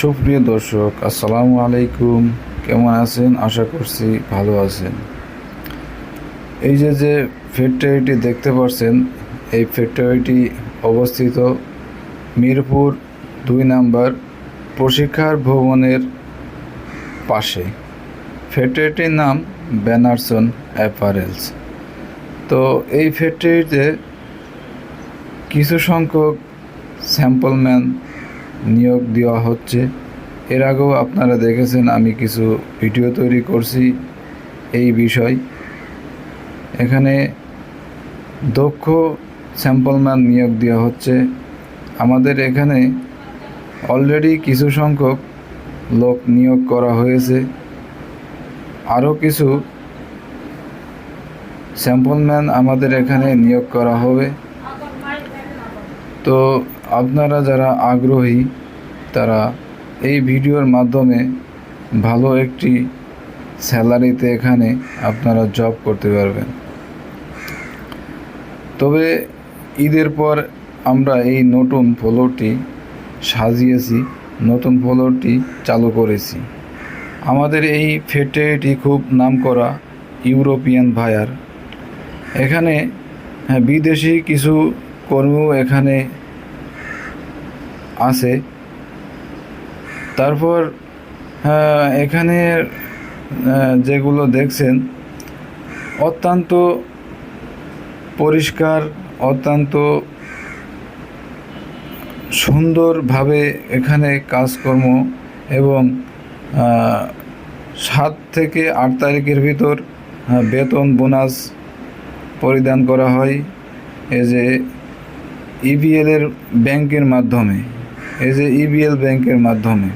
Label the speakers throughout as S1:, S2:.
S1: সুপ্রিয় দর্শক, আসসালামু আলাইকুম। কেমন আছেন? আশা করছি ভালো আছেন। এই যে যে ফ্যাক্টরিটি দেখতে পাচ্ছেন এই ফ্যাক্টরিটি অবস্থিত মিরপুর দুই নাম্বার প্রশিক্ষার ভবনের পাশে। ফ্যাক্টরিটির নাম ব্যানারসন অ্যাপারেলস। তো এই ফ্যাক্টরিতে কিছু সংখ্যক স্যাম্পলম্যান নিয়োগ দেওয়া হচ্ছে। এর আগেও আপনারা দেখেছেন, আমি কিছু ভিডিও তৈরি করছি এই বিষয়। এখানে দক্ষ স্যাম্পলম্যান নিয়োগ দেওয়া হচ্ছে। আমাদের এখানে অলরেডি কিছু সংখ্যক লোক নিয়োগ করা হয়েছে। আরও কিছু স্যাম্পলম্যান আমাদের এখানে নিয়োগ করা হবে। তো আপনারা যারা আগ্রহী তারা এই ভিডিওর মাধ্যমে ভালো একটি স্যালারিতে এখানে আপনারা জব করতে পারবেন। তবে ঈদের পর আমরা এই নতুন ফ্লোরটি সাজিয়েছি নতুন ফ্লোরটি চালু করেছি। আমাদের এই ফ্যাক্টরিটি খুব নামকরা ইউরোপিয়ান ভায়ার এখানে হ্যাঁ, বিদেশি কিছু কর্মীও এখানে আছে। তারপর এখানে যেগুলো দেখছেন, অত্যন্ত পরিষ্কার, অত্যন্ত সুন্দরভাবে এখানে কাজকর্ম এবং সাত থেকে আট তারিখের ভিতর বেতন বোনাস পরিধান করা হয়। এ যে ইবিএলের ব্যাংকের মাধ্যমে। এই যে ইবিএল ব্যাংকের মাধ্যমে।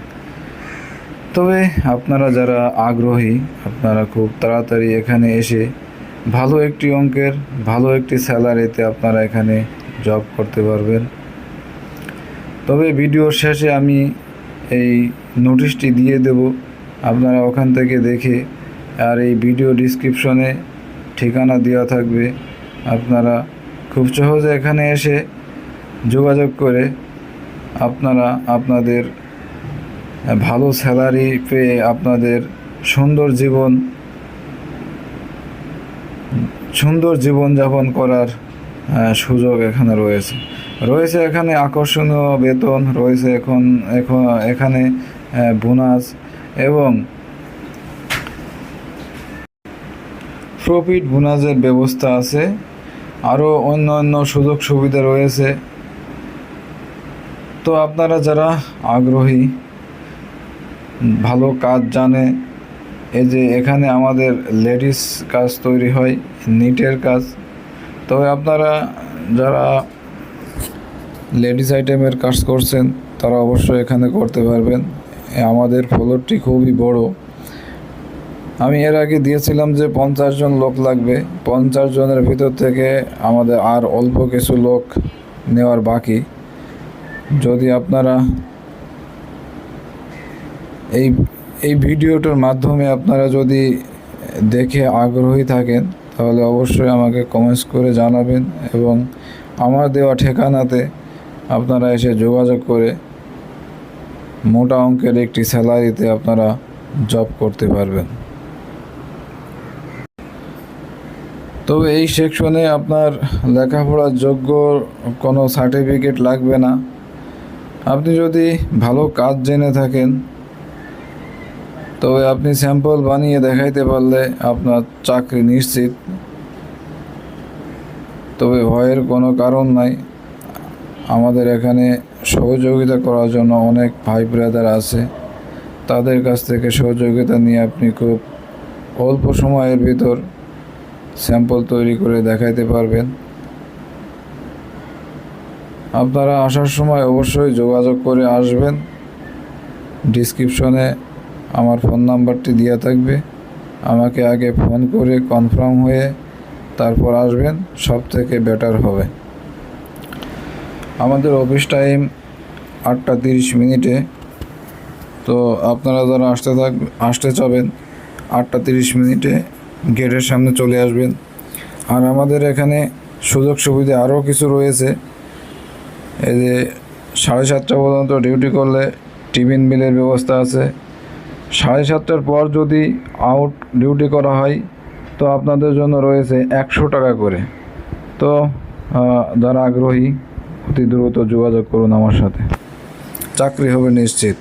S1: তবে আপনারা যারা আগ্রহী, আপনারা খুব তাড়াতাড়ি এখানে এসে ভালো একটি অঙ্কের, ভালো একটি স্যালারিতে আপনারা এখানে জব করতে পারবেন। তবে ভিডিওর শেষে আমি এই নোটিশটি দিয়ে দেব। আপনারা ওখান থেকে দেখে আর এই ভিডিও ডিসক্রিপশনে ঠিকানা দেওয়া থাকবে। আপনারা খুব সহজে এখানে এসে যোগাযোগ করে আপনারা আপনাদের ভালো স্যালারি পেয়ে আপনাদের সুন্দর জীবন, সুন্দর জীবনযাপন করার সুযোগ এখানে রয়েছে। রয়েছে এখানে আকর্ষণীয় বেতন, রয়েছে এখন এখন, এখানে বোনাস এবং প্রফিট বোনাসের ব্যবস্থা আছে। আরও অন্য অন্য সুযোগ সুবিধা রয়েছে। তো আপনারা যারা আগ্রহী, ভালো কাজ জানে, এই যে এখানে আমাদের লেডিস কাজ তৈরি হয়, নিটের কাজ তবে আপনারা যারা লেডিস আইটেমের কাজ করছেন, তারা অবশ্যই এখানে করতে পারবেন। আমাদের ফ্লোরটি খুবই বড়। আমি এর আগে দিয়েছিলাম যে পঞ্চাশ জন লোক লাগবে, পঞ্চাশ জনের ভিতর থেকে আমাদের আর অল্প কিছু লোক নেওয়ার বাকি। যদি আপনারা এই এই ভিডিওটার মাধ্যমে আপনারা যদি দেখে আগ্রহী থাকেন, তাহলে অবশ্যই আমাকে কমেন্টস করে জানাবেন এবং আমার দেওয়া ঠিকানাতে আপনারা এসে যোগাযোগ করে মোটা অঙ্কের একটি স্যালারিতে আপনারা জব করতে পারবেন। তবে এই সেকশনে আপনার লেখাপড়ার যোগ্য কোনো সার্টিফিকেট লাগবে না। আপনি যদি ভালো কাজ জেনে থাকেন, তবে আপনি স্যাম্পল বানিয়ে দেখাইতে পারলে আপনার চাকরি নিশ্চিত। তবে ভয়ের কোনো কারণ নাই। আমাদের এখানে সহযোগিতা করার জন্য অনেক ভাই ব্রাদার আছে। তাদের কাছ থেকে সহযোগিতা নিয়ে আপনি খুব অল্প সময়ের ভিতর স্যাম্পল তৈরি করে দেখাইতে পারবেন। আপনারা আসার সময় অবশ্যই যোগাযোগ করে আসবেন। ডিসক্রিপশনে আমার ফোন নাম্বারটি দেওয়া থাকবে। আমাকে আগে ফোন করে কনফার্ম হয়ে তারপর আসবেন সব থেকে বেটার হবে। আমাদের অফিস টাইম আটটা তিরিশ মিনিটে। তো আপনারা যারা আসতে থাক, আসতে চাবেন, আটটা তিরিশ মিনিটে গেটের সামনে চলে আসবেন। আর আমাদের এখানে সুযোগ সুবিধা আরও কিছু রয়েছে। এই যে সাড়ে সাতটা পর্যন্ত ডিউটি করলে টিফিন বিলের ব্যবস্থা আছে। সাড়ে সাতটার পর যদি আউট ডিউটি করা হয়, তো আপনাদের জন্য রয়েছে একশো টাকা করে। তো যারা আগ্রহী, অতি দ্রুত যোগাযোগ করুন আমার সাথে। চাকরি হবে নিশ্চিত।